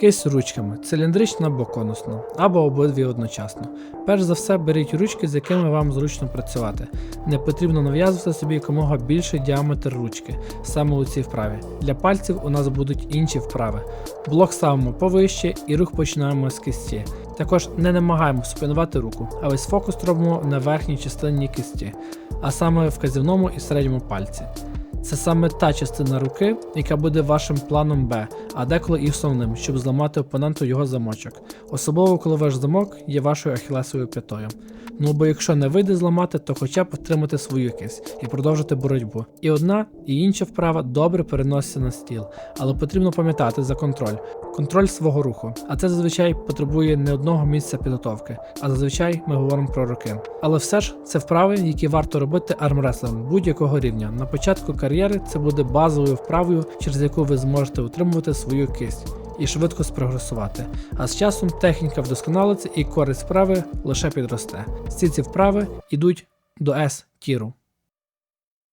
Кисть ручками циліндрична або конусна, або обидві одночасно. Перш за все, беріть ручки, з якими вам зручно працювати. Не потрібно нав'язувати собі якомога більший діаметр ручки, саме у цій вправі. Для пальців у нас будуть інші вправи. Блок ставимо повище і рух починаємо з кисті. Також не намагаємося спинувати руку, а весь фокус робимо на верхній частині кисті, а саме в казівному і середньому пальці. Це саме та частина руки, яка буде вашим планом Б, а деколи і основним, щоб зламати опоненту його замочок. Особливо, коли ваш замок є вашою ахілесовою п'ятою. Ну бо якщо не вийде зламати, то хоча б втримати свою кисть і продовжити боротьбу. І одна, і інша вправа добре переноситься на стіл, але потрібно пам'ятати за контроль. Контроль свого руху, а це зазвичай потребує не одного місця підготовки, а зазвичай ми говоримо про руки. Але все ж це вправи, які варто робити армреслером будь-якого рівня. На початку кар'єри це буде базовою вправою, через яку ви зможете утримувати свою кисть і швидко спрогресувати. А з часом техніка вдосконалиться і користь вправи лише підросте. Всі ці вправи йдуть до S тіру.